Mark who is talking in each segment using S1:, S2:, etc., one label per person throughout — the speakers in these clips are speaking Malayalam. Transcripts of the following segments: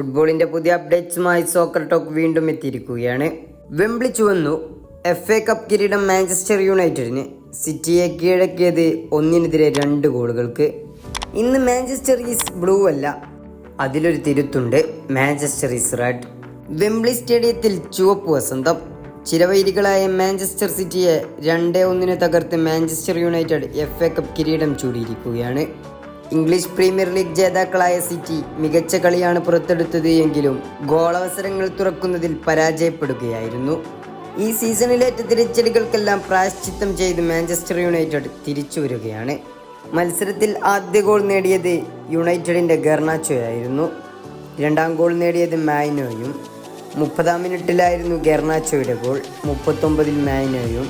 S1: ഫുട്ബോളിന്റെ പുതിയ അപ്ഡേറ്റ്സുമായി സോക്കർ ടോക്ക് വീണ്ടും എത്തിയിരിക്കുകയാണ്. വെംബ്ലി ചുവന്നു. എഫ് എ കപ്പ് കിരീടം മാഞ്ചസ്റ്റർ യുണൈറ്റഡിന് സിറ്റിയെ കീഴടക്കിയത് ഒന്നിനെതിരെ രണ്ട് ഗോളുകൾക്ക്. ഇന്ന് മാഞ്ചസ്റ്റർ ഈസ് ബ്ലൂ അല്ല അതിലൊരു തിരുത്തുണ്ട് മാഞ്ചസ്റ്റർ ഈസ് റെഡ് വെംബ്ലി സ്റ്റേഡിയത്തിൽ ചുവപ്പ് വസന്തം. ചിരവൈരികളായ മാഞ്ചസ്റ്റർ സിറ്റിയെ രണ്ടേ ഒന്നിന് തകർത്ത് Manchester United F A cup കിരീടം ചൂടിയിരിക്കുകയാണ്. ഇംഗ്ലീഷ് പ്രീമിയർ ലീഗ് ജേതാക്കളായ സിറ്റി മികച്ച കളിയാണ് പുറത്തെടുത്തത് എങ്കിലും ഗോളവസരങ്ങൾ തുറക്കുന്നതിൽ പരാജയപ്പെടുകയായിരുന്നു. ഈ സീസണിലേറ്റ തിരിച്ചടികൾക്കെല്ലാം പ്രായശ്ചിത്തം ചെയ്ത് മാഞ്ചസ്റ്റർ യുണൈറ്റഡ് തിരിച്ചു വരികയാണ്. മത്സരത്തിൽ ആദ്യ ഗോൾ നേടിയത് യുണൈറ്റഡിന്റെ ഗർണാച്ചോയായിരുന്നു. രണ്ടാം ഗോൾ നേടിയത് മാനോയും മുപ്പതാം മിനിറ്റിലായിരുന്നു ഗെർണാച്ചോയുടെ ഗോൾ. മുപ്പത്തൊമ്പതിൽ മായിനോയും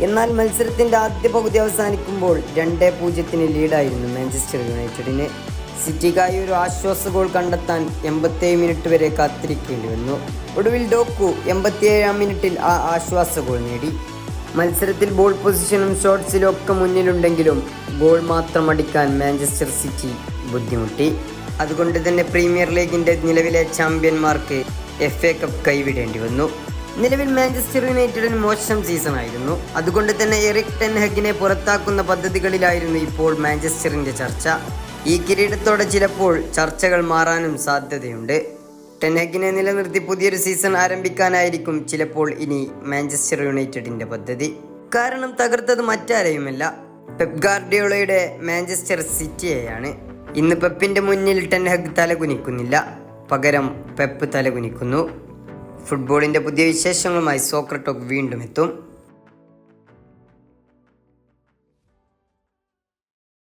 S1: എന്നാൽ മത്സരത്തിന്റെ ആദ്യ പകുതി അവസാനിക്കുമ്പോൾ രണ്ടേ പൂജ്യത്തിന് ലീഡായിരുന്നു മാഞ്ചസ്റ്റർ യുണൈറ്റഡിന്. സിറ്റിക്കായി ഒരു ആശ്വാസ ഗോൾ കണ്ടെത്താൻ എൺപത്തേഴ് മിനിറ്റ് വരെ കാത്തിരിക്കേണ്ടി വന്നു. ഒടുവിൽ ഡോക്കു എൺപത്തിയേഴാം മിനിറ്റിൽ ആ ആശ്വാസ ഗോൾ നേടി. മത്സരത്തിൽ ബോൾ പൊസിഷനും ഷോട്ട്സിലും ഒക്കെ മുന്നിലുണ്ടെങ്കിലും ഗോൾ മാത്രം അടിക്കാൻ മാഞ്ചസ്റ്റർ സിറ്റി ബുദ്ധിമുട്ടി. അതുകൊണ്ട് തന്നെ പ്രീമിയർ ലീഗിന്റെ നിലവിലെ ചാമ്പ്യന്മാർക്ക് എഫ് എ കപ്പ് കൈവിടേണ്ടി വന്നു. നിലവിൽ മാഞ്ചസ്റ്റർ യുണൈറ്റഡിന് മോശം സീസൺ ആയിരുന്നു അതുകൊണ്ട് തന്നെ എറിക് ടെൻഹഗിനെ പുറത്താക്കുന്ന പദ്ധതികളിലായിരുന്നു ഇപ്പോൾ മാഞ്ചസ്റ്ററിന്റെ ചർച്ച. ഈ കിരീടത്തോടെ ചിലപ്പോൾ ചർച്ചകൾ മാറാനും സാധ്യതയുണ്ട്. ടെൻഹഗിനെ നിലനിർത്തി പുതിയൊരു സീസൺ ആരംഭിക്കാനായിരിക്കും ചിലപ്പോൾ ഇനി മാഞ്ചസ്റ്റർ യുണൈറ്റഡിന്റെ പദ്ധതി. കാരണം തകർത്തത് മറ്റാരെയുമല്ല. Pep ഗാർഡിയോളയുടെ Manchester സിറ്റിയെയാണ്. ഇന്ന് പെപ്പിന്റെ മുന്നിൽ ടെൻഹഗ് തലകുനിക്കുന്നില്ല. പകരം പെപ്പ് തലകുനിക്കുന്നു. ഫുട്ബോളിന്റെ പുതിയ വിശേഷങ്ങളുമായി സോക്രട്ടോക്ക് വീണ്ടും എത്തും.